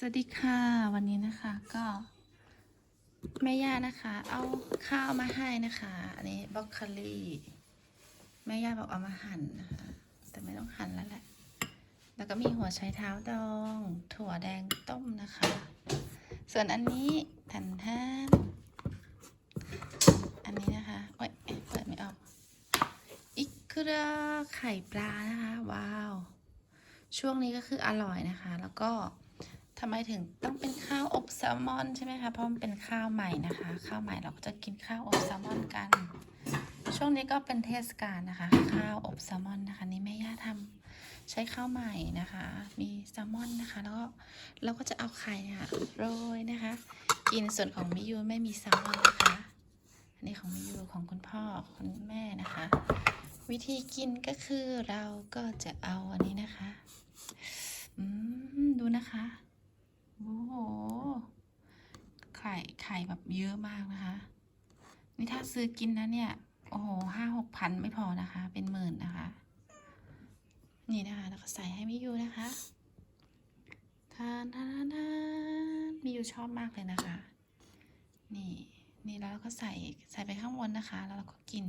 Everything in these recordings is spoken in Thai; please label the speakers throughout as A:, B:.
A: สวัสดีค่ะวันนี้นะคะก็แม่ย่านะคะ เอาข้าวมาให้นะคะอันนี้บรอกคลีแม่ย่าบอกเอามาหั่นนะคะ แต่ไม่ต้องหั่นแล้วแหละ แล้วก็มีหัวไชเท้าดอง ถั่วแดงต้มนะคะ ส่วนอันนี้แผ่นแทนอันนี้นะคะโอ๊ยเปิดไม่ออกอิกระไข่ปลานะคะ ว้าว ช่วงนี้ก็คืออร่อยนะคะ แล้วก็ ทำไมถึงต้องเป็นข้าวอบแซลมอนใช่ไหมคะ เพราะมันเป็นข้าวใหม่นะคะ ข้าวใหม่เราก็จะกินข้าวอบแซลมอนกัน ช่วงนี้ก็เป็นเทศกาลนะคะ ข้าวอบแซลมอนนะคะ นี่แม่ย่าทำใช้ข้าวใหม่นะคะ มีแซลมอนนะคะ แล้วก็เราก็จะเอาไข่เนี่ยโรยนะคะ กินส่วนของมิยูไม่มีแซลมอนนะคะอันนี้ของมิยูของคุณพ่อคุณแม่นะคะ วิธีกินก็คือเราก็จะเอาอันนี้นะคะ อืมดูนะคะ โอ้โห ไข่ไข่แบบเยอะมากนะคะ นี่ถ้าซื้อกินนะเนี่ย โอ้โหห้าหกพันไม่พอนะคะ เป็นหมื่นนะคะ นี่นะคะ แล้วก็ใส่ให้มิยูนะคะทานทานทานมิยูชอบมากเลยนะคะ นี่นี่แล้วเราก็ใส่ใส่ไปข้างบนนะคะ แล้วเราก็กิน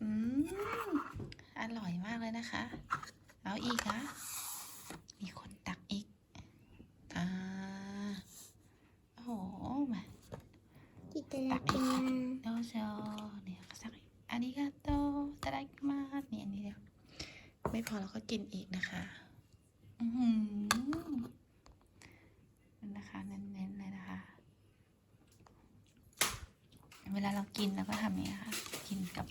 A: อืม อร่อยมากเลยนะคะ เอาอีกนะมีคนตักอีก อ่า โอ้โห มา
B: ตักอีก
A: โดโซเนี่ยสักอาริกาโตตะไดมาสเนี่ยอันนี้เดียวไม่พอเราก็กินอีกนะคะอือนะคะเน้นๆเลยนะคะ เวลาเรากินเราก็ทำนี้ค่ะ กินกับ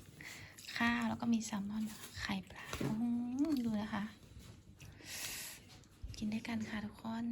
A: ข้าวแล้วก็มีแซลมอนไข่ปลาดูนะคะ กินด้วยกันค่ะทุกคน